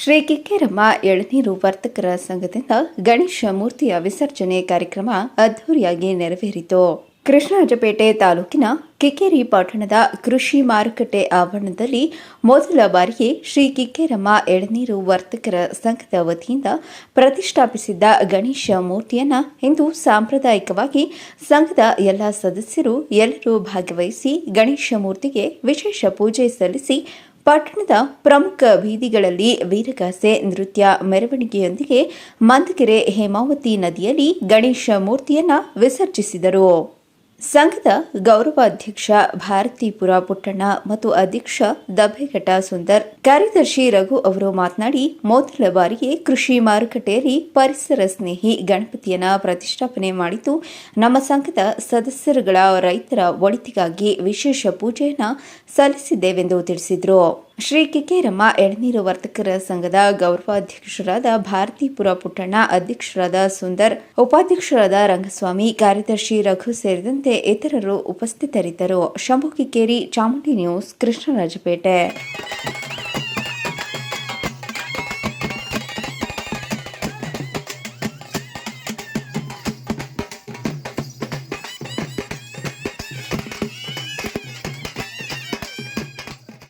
ಶ್ರೀ ಕಿಕ್ಕೇರಮ್ಮ ಎಳನೀರು ವರ್ತಕರ ಸಂಘದಿಂದ ಗಣೇಶ ಮೂರ್ತಿಯ ವಿಸರ್ಜನೆ ಕಾರ್ಯಕ್ರಮ ಅದ್ದೂರಿಯಾಗಿ ನೆರವೇರಿತು. ಕೃಷ್ಣರಾಜಪೇಟೆ ತಾಲೂಕಿನ ಕಿಕ್ಕೇರಿ ಪಟ್ಟಣದ ಕೃಷಿ ಮಾರುಕಟ್ಟೆ ಆವರಣದಲ್ಲಿ ಮೊದಲ ಬಾರಿಗೆ ಶ್ರೀ ಕಿಕ್ಕೇರಮ್ಮ ಎಳನೀರು ವರ್ತಕರ ಸಂಘದ ವತಿಯಿಂದ ಪ್ರತಿಷ್ಠಾಪಿಸಿದ್ದ ಗಣೇಶ ಮೂರ್ತಿಯನ್ನು ಇಂದು ಸಾಂಪ್ರದಾಯಿಕವಾಗಿ ಸಂಘದ ಎಲ್ಲ ಸದಸ್ಯರು ಎಲ್ಲರೂ ಭಾಗವಹಿಸಿ ಗಣೇಶ ಮೂರ್ತಿಗೆ ವಿಶೇಷ ಪೂಜೆ ಸಲ್ಲಿಸಿ ಪಟ್ಟಣದ ಪ್ರಮುಖ ಬೀದಿಗಳಲ್ಲಿ ವೀರಗಾಸೆ ನೃತ್ಯ ಮೆರವಣಿಗೆಯೊಂದಿಗೆ ಮಂದಗೆರೆ ಹೇಮಾವತಿ ನದಿಯಲ್ಲಿ ಗಣೇಶ ಮೂರ್ತಿಯನ್ನು ವಿಸರ್ಜಿಸಿದರು. ಸಂಘದ ಗೌರವಾಧ್ಯಕ್ಷ ಭಾರತೀಪುರ ಪುಟ್ಟಣ್ಣ ಮತ್ತು ಅಧ್ಯಕ್ಷ ದಬ್ಬೆಘಟ್ಟ ಸುಂದರ್. ಕಾರ್ಯದರ್ಶಿ ರಘು ಅವರು ಮಾತನಾಡಿ, ಮೊದಲ ಬಾರಿಗೆ ಕೃಷಿ ಮಾರುಕಟ್ಟೆಯಲ್ಲಿ ಪರಿಸರ ಸ್ನೇಹಿ ಗಣಪತಿಯನ್ನು ಪ್ರತಿಷ್ಠಾಪನೆ ಮಾಡಿದ್ದು, ನಮ್ಮ ಸಂಘದ ಸದಸ್ಯರುಗಳ ರೈತರ ಒಳಿತಿಗಾಗಿ ವಿಶೇಷ ಪೂಜೆಯನ್ನು ಸಲ್ಲಿಸಿದ್ದೇವೆಂದು ತಿಳಿಸಿದರು. ಶ್ರೀ ಕಿಕ್ಕೇರಮ್ಮ ಎಳನೀರು ವರ್ತಕರ ಸಂಘದ ಗೌರವಾಧ್ಯಕ್ಷರಾದ ಭಾರತೀಪುರ ಪುಟ್ಟಣ್ಣ, ಅಧ್ಯಕ್ಷರಾದ ಸುಂದರ್, ಉಪಾಧ್ಯಕ್ಷರಾದ ರಂಗಸ್ವಾಮಿ, ಕಾರ್ಯದರ್ಶಿ ರಘು ಸೇರಿದಂತೆ ಇತರರು ಉಪಸ್ಥಿತರಿದ್ದರು. ಶಂಭು ಕಿಕ್ಕೇರಿ ಚಾಮುಂಡಿ ನ್ಯೂಸ್, ಕೃಷ್ಣರಾಜಪೇಟೆ.